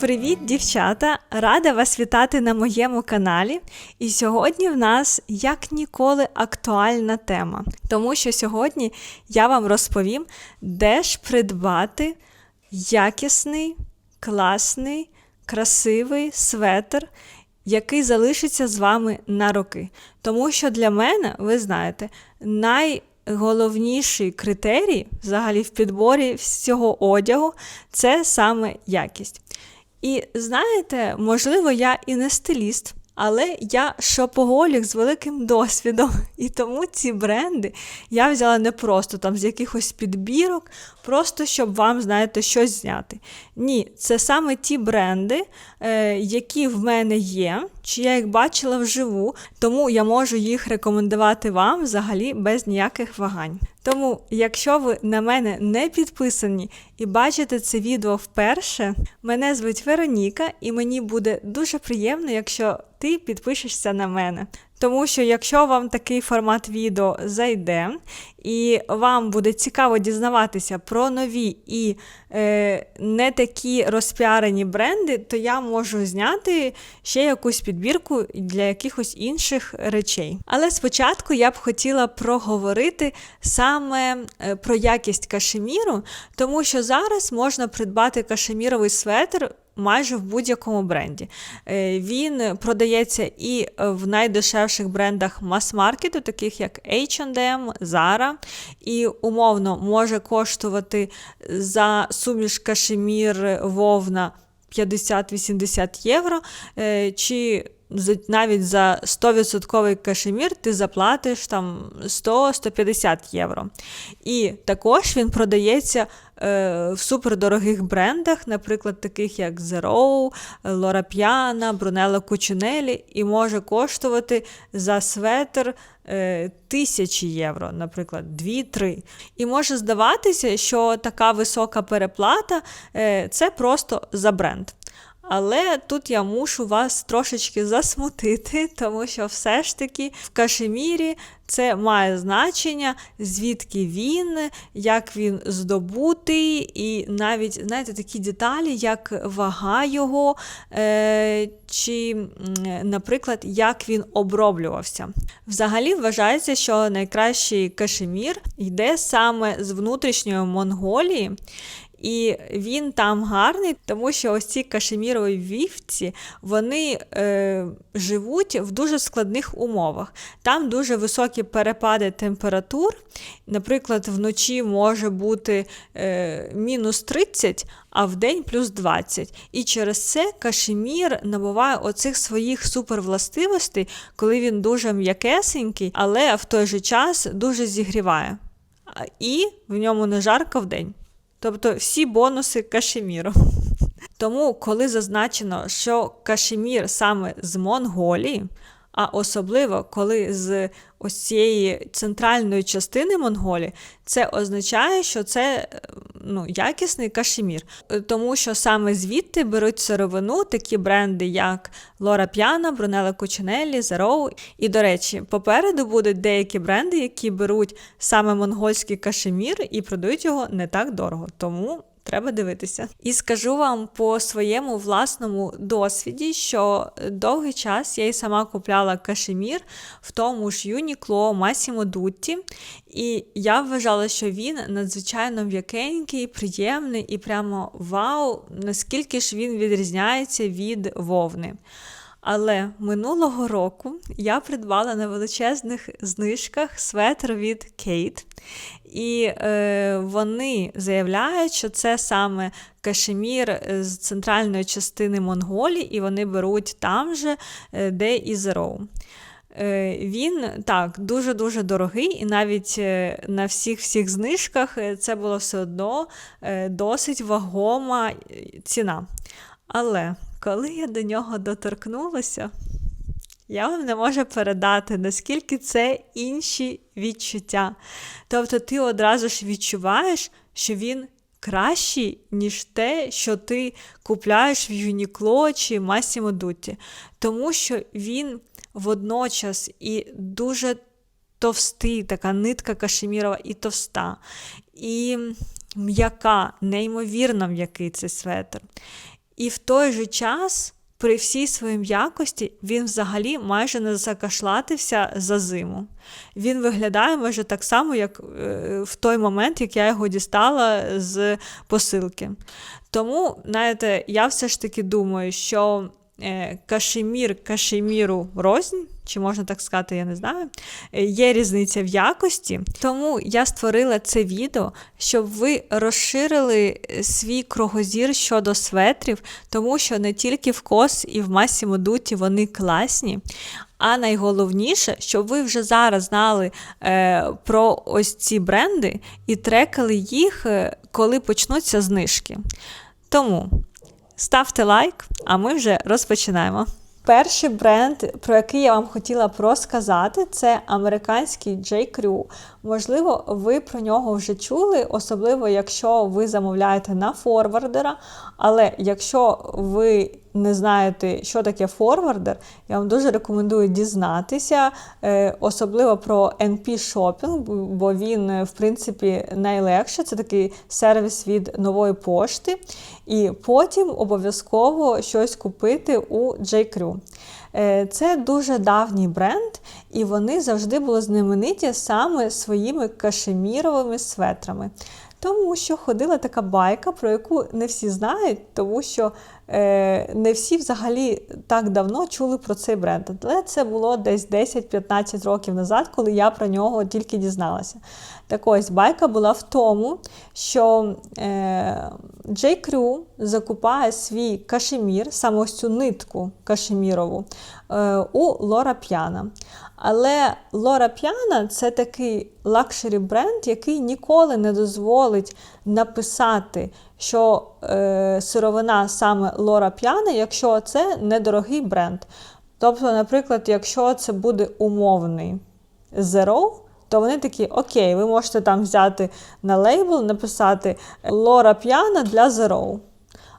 Привіт, дівчата! Рада вас вітати на моєму каналі. І сьогодні в нас як ніколи актуальна тема, тому що сьогодні я вам розповім, де ж придбати якісний, класний, красивий светр, який залишиться з вами на роки. Тому що для мене, ви знаєте, найголовніший критерій взагалі в підборі всього одягу це саме якість. І знаєте, можливо, я і не стиліст, але я шопоголік з великим досвідом. І тому ці бренди я взяла не просто там з якихось підбірок, просто щоб вам, знаєте, щось зняти. Ні, це саме ті бренди, е, які в мене є, чи я їх бачила вживу, тому я можу їх рекомендувати вам взагалі без ніяких вагань. Тому, якщо ви на мене не підписані і бачите це відео вперше, мене звуть Вероніка, і мені буде дуже приємно, якщо ти підпишешся на мене. Тому що якщо вам такий формат відео зайде, і вам буде цікаво дізнаватися про нові і е, не такі розпіарені бренди, то я можу зняти ще якусь підбірку для якихось інших речей. Але спочатку я б хотіла проговорити саме е, про якість кашеміру, тому що зараз можна придбати кашеміровий светр майже в будь-якому бренді. Е, він продається і в найдешевших брендах мас-маркету, таких як H&M, Zara, і умовно може коштувати за суміш кашемір вовна 50-80 євро. Е, чи навіть за 100% кашемір ти заплатиш там 100-150 євро. І також він продається е, в супердорогих брендах, наприклад, таких як Zero, Lora Piana, Brunello Cucinelli, і може коштувати за светр е, тисячі євро, наприклад, 2-3. І може здаватися, що така висока переплата е, це просто за бренд. Але тут я мушу вас трошечки засмутити, тому що все ж таки в кашемірі це має значення, звідки він, як він здобутий, і навіть знаєте, такі деталі, як вага його, е, чи, наприклад, як він оброблювався. Взагалі вважається, що найкращий кашемір йде саме з внутрішньої Монголії. І він там гарний, тому що ось ці кашемірові вівці вони е, живуть в дуже складних умовах. Там дуже високі перепади температур. Наприклад, вночі може бути е, мінус 30, а в день плюс 20. І через це кашемір набуває оцих своїх супервластивостей, коли він дуже м'якесенький, але в той же час дуже зігріває. І в ньому не жарко в день. Тобто всі бонуси кашеміру. Тому, коли зазначено, що кашемір саме з Монголії, а особливо коли з ось цієї центральної частини Монголії, це означає, що це ну, якісний кашемір. Тому що саме звідти беруть сировину такі бренди, як Лора П'яна, Брунелла Кучинеллі, Zero. І, до речі, попереду будуть деякі бренди, які беруть саме монгольський кашемір і продають його не так дорого. Тому Треба дивитися. І скажу вам по своєму власному досвіді, що довгий час я й сама купляла кашемір в тому ж Юнікло Масімо Дутті. І я вважала, що він надзвичайно м'якенький, приємний і прямо вау, наскільки ж він відрізняється від вовни. Але минулого року я придбала на величезних знижках светр від Кейт. І е, вони заявляють, що це саме кашемір з центральної частини Монголії, і вони беруть там же, е, де і Zero. Е, він так, дуже-дуже дорогий, і навіть е, на всіх всіх знижках це було все одно досить вагома ціна. Але коли я до нього доторкнулася, я вам не можу передати, наскільки це інші відчуття. Тобто ти одразу ж відчуваєш, що він кращий, ніж те, що ти купляєш в Юнікло чи Масімо Дутті. Тому що він водночас і дуже товстий, така нитка кашемірова і товста, і м'яка, неймовірно м'який цей светр. І в той же час, при всій своїй м'якості, він взагалі майже не закашлатився за зиму. Він виглядає майже так само, як е, в той момент, як я його дістала з посилки. Тому, знаєте, я все ж таки думаю, що кашемір кашеміру рознь, чи можна так сказати, я не знаю. Е, Є різниця в якості. Тому я створила це відео, щоб ви розширили е, свій кругозір щодо светрів, тому що не тільки в кос і в Massimo Dutti вони класні. А найголовніше, щоб ви вже зараз знали е, про ось ці бренди і трекали їх, е, коли почнуться знижки. Тому ставте лайк, а ми вже розпочинаємо. Перший бренд, про який я вам хотіла розказати, це американський J. Можливо, ви про нього вже чули, особливо якщо ви замовляєте на форвардера. Але якщо ви не знаєте, що таке форвардер, я вам дуже рекомендую дізнатися, е, особливо про NP Shopping, бо він, е, в принципі, найлегше. Це такий сервіс від нової пошти. І потім обов'язково щось купити у J. Crew. Е, Це дуже давній бренд, і вони завжди були знамениті саме своїми кашеміровими светрами. Тому що ходила така байка, про яку не всі знають, тому що е, не всі взагалі так давно чули про цей бренд. Але це було десь 10-15 років назад, коли я про нього тільки дізналася. Так ось байка була в тому, що е, J. Crew закупає свій кашемір, саме ось цю нитку кашемірову, е, у Лора П'яна. Але Лора П'яна це такий лакшері бренд, який ніколи не дозволить написати, що е, сировина саме Лора П'яна, якщо це недорогий бренд. Тобто, наприклад, якщо це буде умовний Zero, то вони такі, окей, ви можете там взяти на лейбл, написати Лора П'яна для Zero.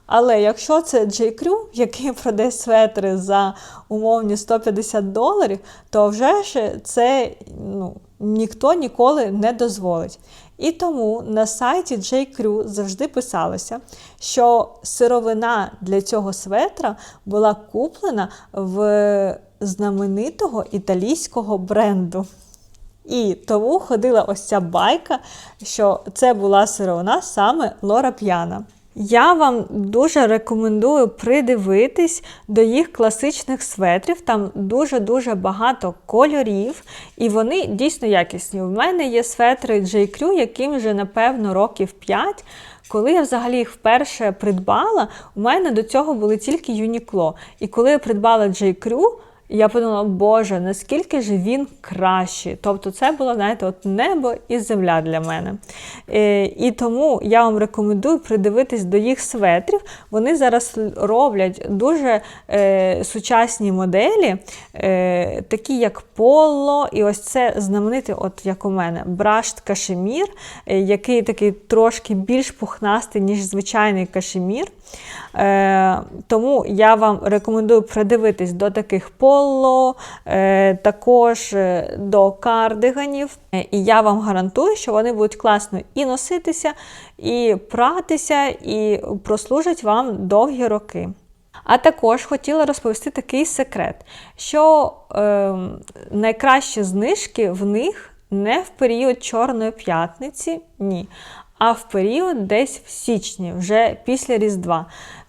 Але якщо це J. Який продає светри за умовні 150 доларів, то вже ж це ну, ніхто ніколи не дозволить. І тому на сайті J. Завжди писалося, що сировина для цього светра була куплена в знаменитого італійського бренду. І тому ходила ось ця байка, що це була сировина саме Лора П'яна. Я вам дуже рекомендую придивитись до їх класичних светрів. Там дуже-дуже багато кольорів, і вони дійсно якісні. У мене є светри J. Яким вже, напевно, років 5. Коли я взагалі їх вперше придбала, у мене до цього були тільки Uniqlo. І коли я придбала J. я подумала, боже, наскільки ж він кращий. Тобто це було, знаєте, от небо і земля для мене. Е, І тому я вам рекомендую придивитись до їх светрів. Вони зараз роблять дуже е, сучасні моделі, е, такі як Поло, і ось це знаменитий, от як у мене, брашт кашемір, е, який такий трошки більш пухнастий, ніж звичайний кашемір. Е, Тому я вам рекомендую придивитись до таких поло, е, також е, до кардиганів. Е, І я вам гарантую, що вони будуть класно і носитися, і пратися, і прослужать вам довгі роки. А також хотіла розповісти такий секрет, що е, найкращі знижки в них не в період Чорної п'ятниці, ні, а в період десь в січні, вже після Різдва.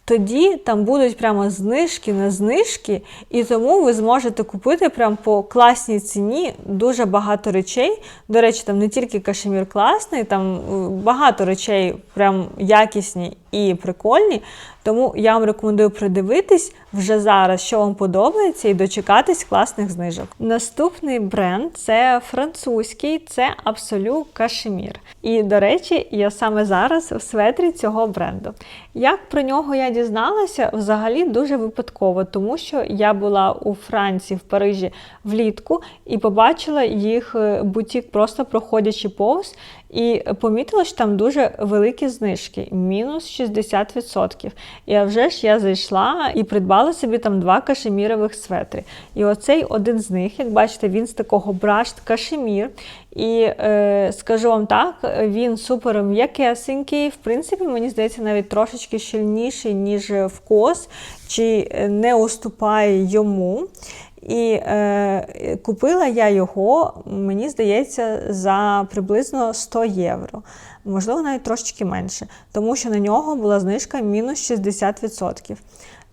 Тоді там будуть прямо знижки на знижки, і тому ви зможете купити прямо по класній ціні дуже багато речей. До речі, там не тільки кашемір класний, там е, багато речей прям якісні і прикольні. Тому я вам рекомендую придивитись вже зараз, що вам подобається, і дочекатись класних знижок. Наступний бренд це французький, це Absolu Кашемір. І, до речі, я саме зараз в светрі цього бренду. Як про нього я дізналася, взагалі дуже випадково, тому що я була у Франції, в Парижі влітку і побачила їх е, бутік, просто проходячи повз. І помітила, що там дуже великі знижки, мінус 60%. І а вже ж я зайшла і придбала собі там два кашемірових светри. І оцей один з них, як бачите, він з такого брашт кашемір. І е, скажу вам так, він супер м'якесенький. В принципі, мені здається, навіть трошечки щільніший, ніж вкос, чи не уступає йому. І е, купила я його, мені здається, за приблизно 100 євро. Можливо, навіть трошечки менше, тому що на нього була знижка мінус 60%.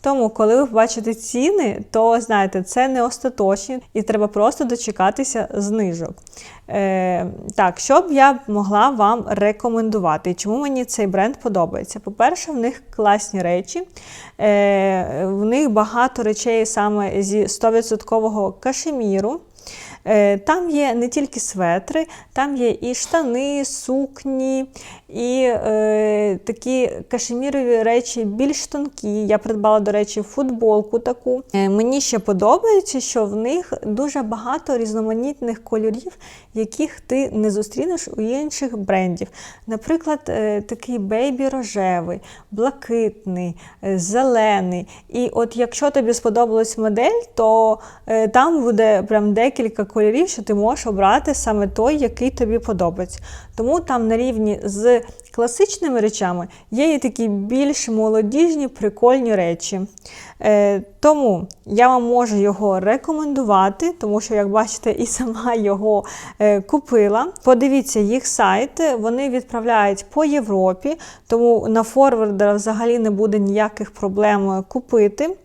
Тому, коли ви бачите ціни, то знаєте, це не остаточні і треба просто дочекатися знижок. Е, Так, що б я могла вам рекомендувати? Чому мені цей бренд подобається? По-перше, в них класні речі, е, в них багато речей саме зі 100% кашеміру. Е, там є не тільки светри, там є і штани, сукні, і е, такі кашемірові речі більш тонкі. Я придбала, до речі, футболку таку. Е, мені ще подобається, що в них дуже багато різноманітних кольорів, яких ти не зустрінеш у інших брендів. Наприклад, е, такий бейбі рожевий, блакитний, е, зелений. І от якщо тобі сподобалась модель, то е, там буде прям декілька кольорів, що ти можеш обрати саме той, який тобі подобається. Тому там на рівні з класичними речами є і такі більш молодіжні, прикольні речі. Е, Тому я вам можу його рекомендувати, тому що, як бачите, і сама його е, купила. Подивіться їх сайт, вони відправляють по Європі, тому на форвардера взагалі не буде ніяких проблем купити.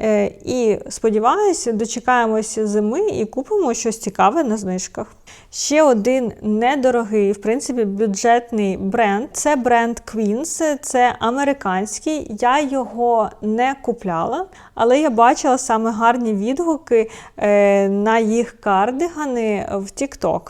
Е, І сподіваюся, дочекаємося зими і купимо щось цікаве на знижках. Ще один недорогий, в принципі, бюджетний бренд це бренд Queens, це американський. Я його не купляла, але я бачила саме гарні відгуки е, на їх кардигани в TikTok.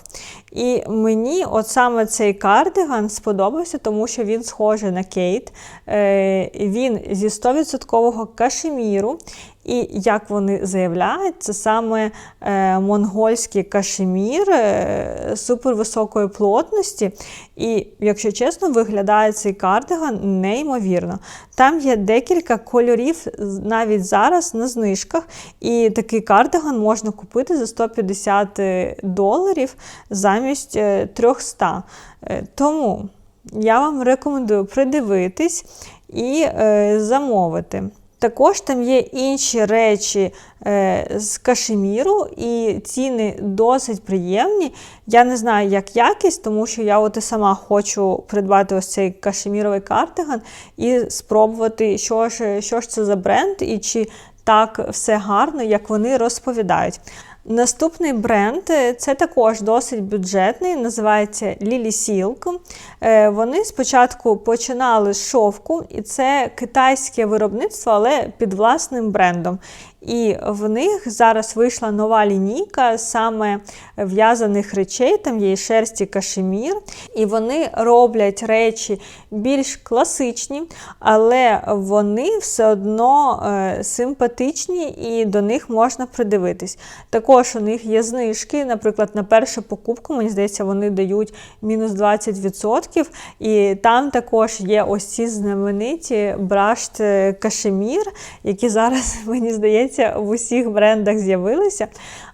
І мені от саме цей кардиган сподобався, тому що він схожий на кейт. Е, він зі 100% кашеміру. І як вони заявляють, це саме е, монгольський кашемір е, супервисокої плотності. І, якщо чесно, виглядає цей кардиган неймовірно. Там є декілька кольорів навіть зараз на знижках. І такий кардиган можна купити за 150 доларів замість 300. Е, тому я вам рекомендую придивитись і е, замовити. Також там є інші речі е, з кашеміру, і ціни досить приємні. Я не знаю, як якість, тому що я от і сама хочу придбати ось цей кашеміровий картиган і спробувати, що ж, що ж це за бренд і чи так все гарно, як вони розповідають. Наступний бренд це також досить бюджетний, називається Lily Silk. Е, вони спочатку починали з шовку, і це китайське виробництво, але під власним брендом. І в них зараз вийшла нова лінійка саме в'язаних речей, там є і шерсті кашемір. І вони роблять речі більш класичні, але вони все одно е, симпатичні і до них можна придивитись. Також у них є знижки, наприклад, на першу покупку, мені здається, вони дають мінус 20%. І там також є ось ці знамениті брашт е, кашемір, які зараз, мені здається, здається, в усіх брендах з'явилися.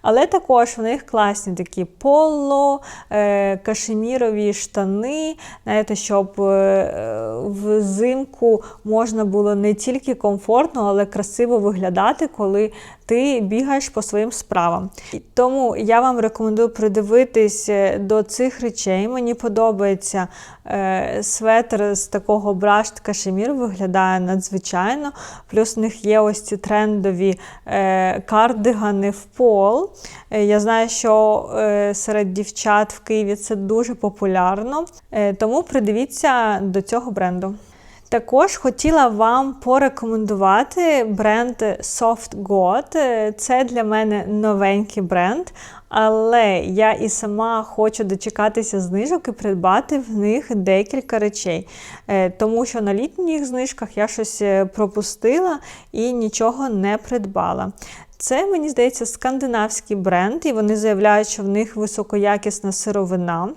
Але також у них класні такі поло, е, кашемірові штани, знаєте, щоб е, взимку можна було не тільки комфортно, але красиво виглядати, коли ти бігаєш по своїм справам. Тому я вам рекомендую придивитись е, до цих речей. Мені подобається светр з такого брашт кашемір, виглядає надзвичайно. Плюс в них є ось ці трендові кардигани в пол. Е, я знаю, що е, серед дівчат в Києві це дуже популярно, е, тому придивіться до цього бренду. Також хотіла вам порекомендувати бренд Soft God. Це для мене новенький бренд, але я і сама хочу дочекатися знижок і придбати в них декілька речей. Тому що на літніх знижках я щось пропустила і нічого не придбала. Це, мені здається, скандинавський бренд, і вони заявляють, що в них високоякісна сировина.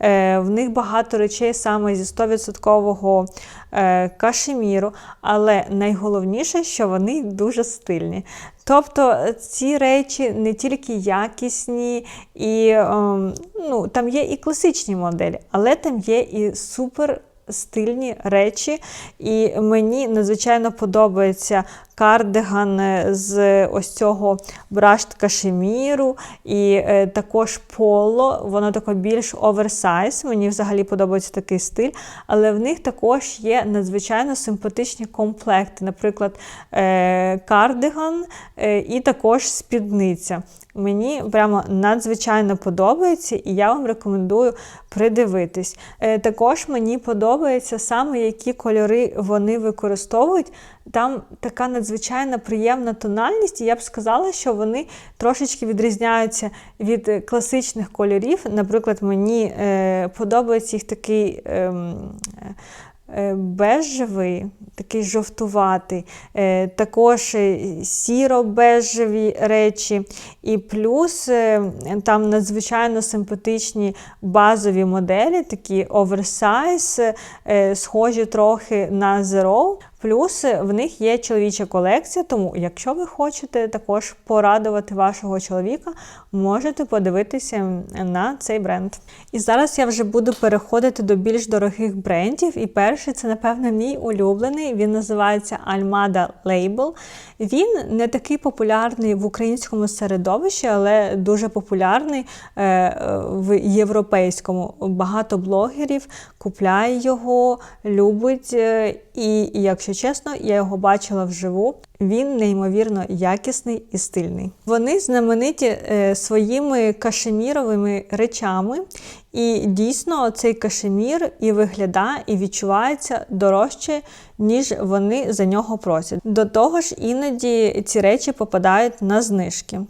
Е, В них багато речей саме зі 100% е, кашеміру, але найголовніше, що вони дуже стильні. Тобто е, ці речі не тільки якісні, і ем, ну, там є і класичні моделі, але там є і супер стильні речі. І мені надзвичайно подобається кардиган з ось цього брашт кашеміру, і е, також поло, воно таке більш оверсайз. Мені взагалі подобається такий стиль, але в них також є надзвичайно симпатичні комплекти, наприклад, е, кардиган е, і також спідниця. Мені прямо надзвичайно подобається, і я вам рекомендую придивитись. Е, також мені подобається саме, які кольори вони використовують. Там така надзвичайно приємна тональність, і я б сказала, що вони трошечки відрізняються від е, класичних кольорів. Наприклад, мені е, подобається їх такий. Е, бежевий, такий жовтуватий, е, також е, сіро-бежеві речі, і плюс там надзвичайно симпатичні базові моделі, такі оверсайз, схожі трохи на Zero. Плюс в них є чоловіча колекція, тому якщо ви хочете також порадувати вашого чоловіка, можете подивитися на цей бренд. І зараз я вже буду переходити до більш дорогих брендів. І перший це, напевно, мій улюблений. Він називається Almada Label. Він не такий популярний в українському середовищі, але дуже популярний е, в європейському. Багато блогерів купляє його, любить. Е, і, якщо чесно, я його бачила вживу. Він неймовірно якісний і стильний. Вони знамениті е, своїми кашеміровими речами, і дійсно цей кашемір і виглядає, і відчувається дорожче, ніж вони за нього просять. До того ж, іноді ці речі попадають на знижки.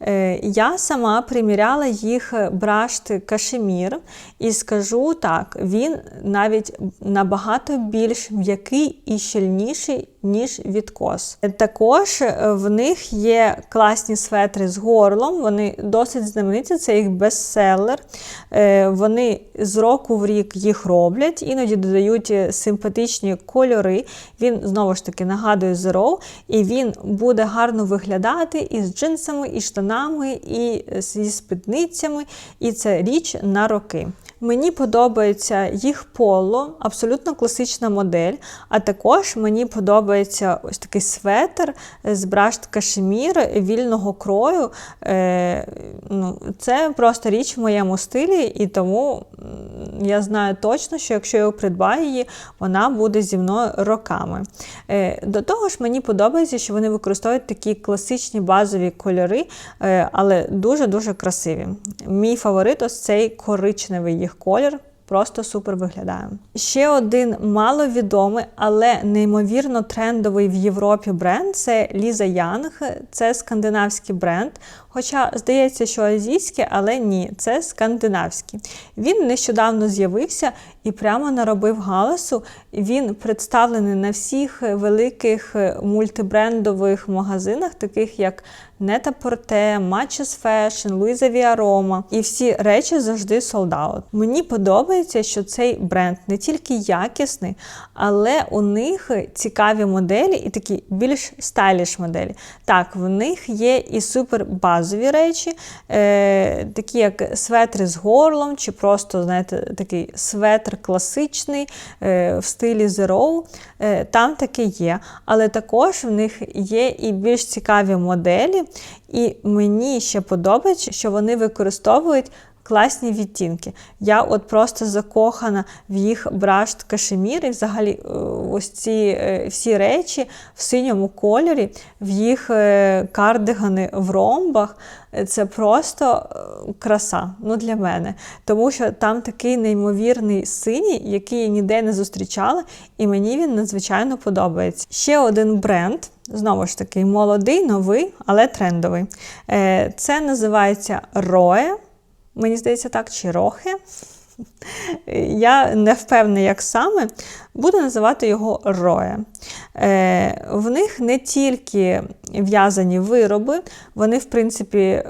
Е, я сама приміряла їх брашт кашемір, і скажу так, він навіть набагато більш м'який і щільніший, ніж відкос. Також в них є класні светри з горлом, вони досить знамениті, це їх бестселер. Е, вони з року в рік їх роблять, іноді додають симпатичні кольори. Він знову ж таки нагадує Zero, і він буде гарно виглядати і з джинсами, і штанами, і зі спідницями. І це річ на роки. Мені подобається їх поло, абсолютно класична модель. А також мені подобається ось такий светр з брашт кашемір вільного крою. Е, ну, Це просто річ в моєму стилі, і тому я знаю точно, що якщо я придбаю її, вона буде зі мною роками. Е, До того ж, мені подобається, що вони використовують такі класичні базові кольори, е, але дуже-дуже красиві. Мій фаворит ось цей коричневий їх колір. Просто супер виглядає. Ще один маловідомий, але неймовірно трендовий в Європі бренд це Ліза Янг. Це скандинавський бренд. Хоча здається, що азійський, але ні, це скандинавський. Він нещодавно з'явився і прямо наробив галасу. Він представлений на всіх великих мультибрендових магазинах, таких як Neta Porte, Matches Fashion, Louisa Viaroma. І всі речі завжди солдаут. Мені подобається, що цей бренд не тільки якісний, але у них цікаві моделі і такі більш стайліш моделі. Так, в них є і супер базові речі, е, такі як светри з горлом, чи просто, знаєте, такий светр класичний е, в стилі Zero. Е, там таке є. Але також в них є і більш цікаві моделі. І мені ще подобається, що вони використовують класні відтінки. Я от просто закохана в їх брашт кашемір і взагалі е, ось ці е, всі речі в синьому кольорі, в їх е, кардигани в ромбах. Це просто краса ну для мене. Тому що там такий неймовірний синій, який я ніде не зустрічала, і мені він надзвичайно подобається. Ще один бренд. Знову ж таки, молодий, новий, але трендовий. Це називається Roe. Мені здається, так, чи Рохе. Я не впевнена, як саме, буду називати його Роя. Е, В них не тільки в'язані вироби, вони, в принципі, е,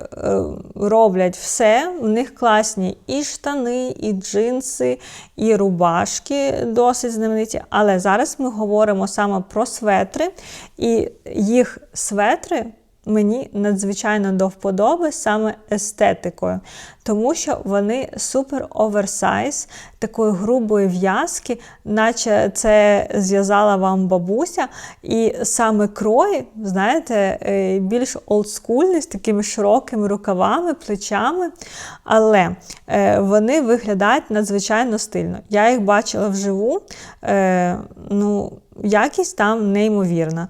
роблять все. В них класні і штани, і джинси, і рубашки досить знамениті. Але зараз ми говоримо саме про светри, і їх светри мені надзвичайно до вподоби саме естетикою, тому що вони супер оверсайз, такої грубої в'язки, наче це зв'язала вам бабуся. І саме крой, знаєте, е, більш олдскульний, з такими широкими рукавами, плечами. Але е, вони виглядають надзвичайно стильно. Я їх бачила вживу. Е, ну, Якість там неймовірна.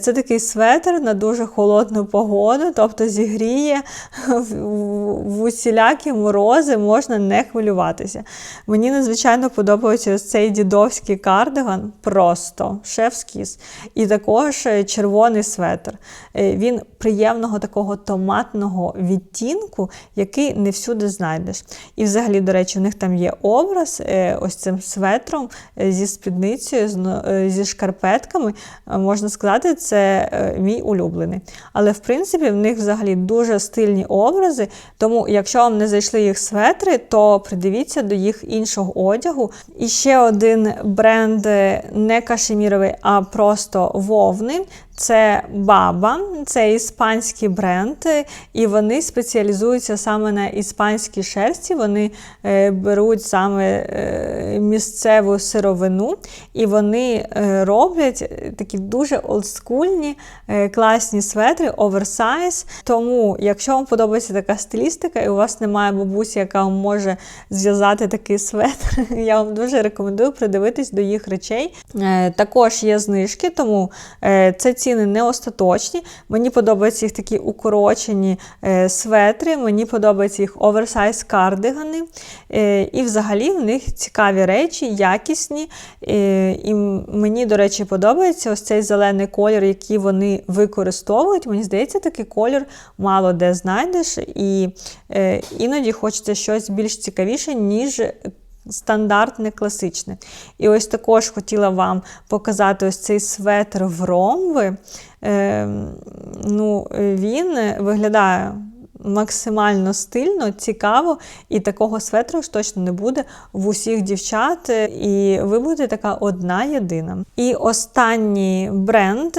Це такий светр на дуже холодну погоду, тобто зігріє в усілякі морози, можна не хвилюватися. Мені надзвичайно подобається цей дідовський кардиган, просто шеф-скіз. І також е, червоний светр. Е, він приємного такого томатного відтінку, який не всюди знайдеш. І взагалі, до речі, у них там є образ е, ось цим светром зі спідницею, шкарпетками. Можна сказати, це мій улюблений. Але, в принципі, в них взагалі дуже стильні образи. Тому, якщо вам не зайшли їх светри, то придивіться до їх іншого одягу. І ще один бренд не кашеміровий, а просто вовни. Це Баба, це іспанський бренд, і вони спеціалізуються саме на іспанській шерсті. Вони е, беруть саме е, місцеву сировину, і вони е, роблять такі дуже олдскульні, класні светри, оверсайз. Тому, якщо вам подобається така стилістика, і у вас немає бабусі, яка вам може зв'язати такий светр, я вам дуже рекомендую придивитись до їх речей. Також є знижки, тому це ці ціни не остаточні. Мені подобаються їх такі укорочені е, светри, мені подобаються їх оверсайз кардигани. Е, і взагалі в них цікаві речі, якісні. Е, і мені, до речі, подобається ось цей зелений колір, який вони використовують. Мені здається, такий колір мало де знайдеш, і іноді хочеться щось більш цікавіше, ніж стандартне, класичне. І ось також хотіла вам показати ось цей светр в ромви. Е, ну, Він виглядає максимально стильно, цікаво, і такого светру ж точно не буде в усіх дівчат. І ви будете така одна єдина. І останній бренд,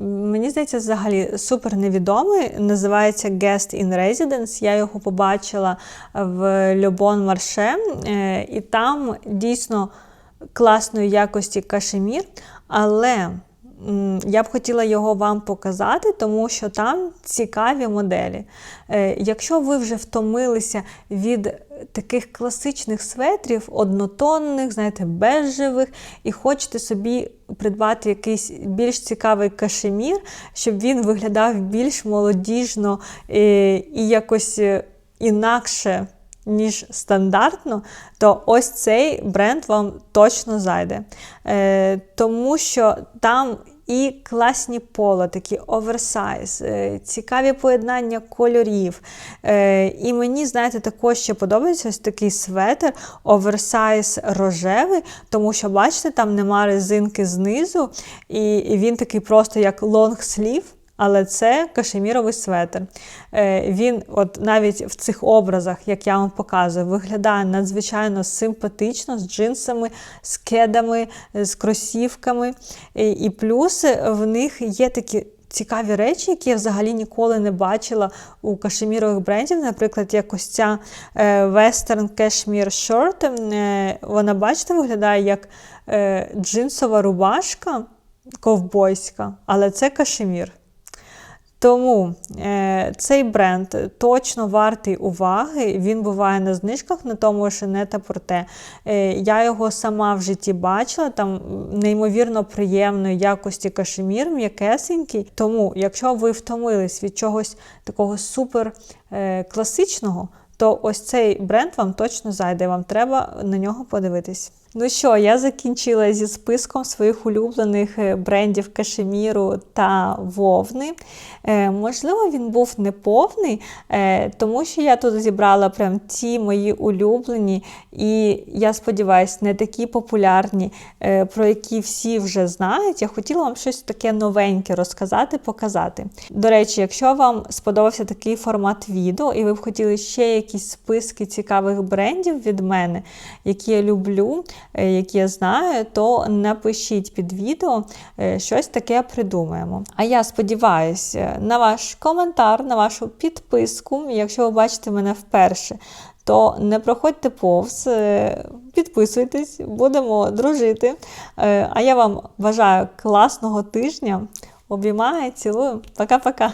мені здається, взагалі супер невідомий. Називається Guest in Residence. Я його побачила в Любон Марше, е, і там дійсно класної якості кашемір, але я б хотіла його вам показати, тому що там цікаві моделі. Е, якщо ви вже втомилися від таких класичних светрів, однотонних, знаєте, бежевих, і хочете собі придбати якийсь більш цікавий кашемір, щоб він виглядав більш молодіжно е, і якось е, інакше. Ніж стандартно, то ось цей бренд вам точно зайде. Е, Тому що там і класні поло, такі оверсайз, е, цікаві поєднання кольорів. Е, і мені, знаєте, також ще подобається ось такий светр, оверсайз рожевий, тому що, бачите, там нема резинки знизу, і він такий просто як лонгслів. Але це кашеміровий светр. Е, він, от навіть в цих образах, як я вам показую, виглядає надзвичайно симпатично з джинсами, з кедами, з кросівками. І плюс в них є такі. Цікаві речі, які я взагалі ніколи не бачила у кашемірових брендів. Наприклад, як ось ця е, Western Cashmere Shirt. Е, вона, бачите, виглядає як джинсова рубашка ковбойська, але це кашемір. Тому е, цей бренд точно вартий уваги. Він буває на знижках на тому ж не та порте. Е, я його сама в житті бачила, там неймовірно приємної якості кашемір, м'якесенький. Тому, якщо ви втомились від чогось такого супер е, класичного, то ось цей бренд вам точно зайде, вам треба на нього подивитись. Ну що, я закінчила зі списком своїх улюблених е, брендів кашеміру та вовни. Е, можливо, він був неповний, е, тому що я тут зібрала прям ті мої улюблені, і я сподіваюся, не такі популярні, про які всі вже знають. Я хотіла вам щось таке новеньке розказати, показати. До речі, якщо вам сподобався такий формат відео, і ви б хотіли ще якісь списки цікавих брендів від мене, які я люблю, які я знаю, то напишіть під відео, е, щось таке придумаємо. А я сподіваюся на ваш коментар, на вашу підписку. Якщо ви бачите мене вперше, то не проходьте повз, е, підписуйтесь, будемо дружити. Е, А я вам бажаю класного тижня. Обіймаю, цілую. Пока-пока.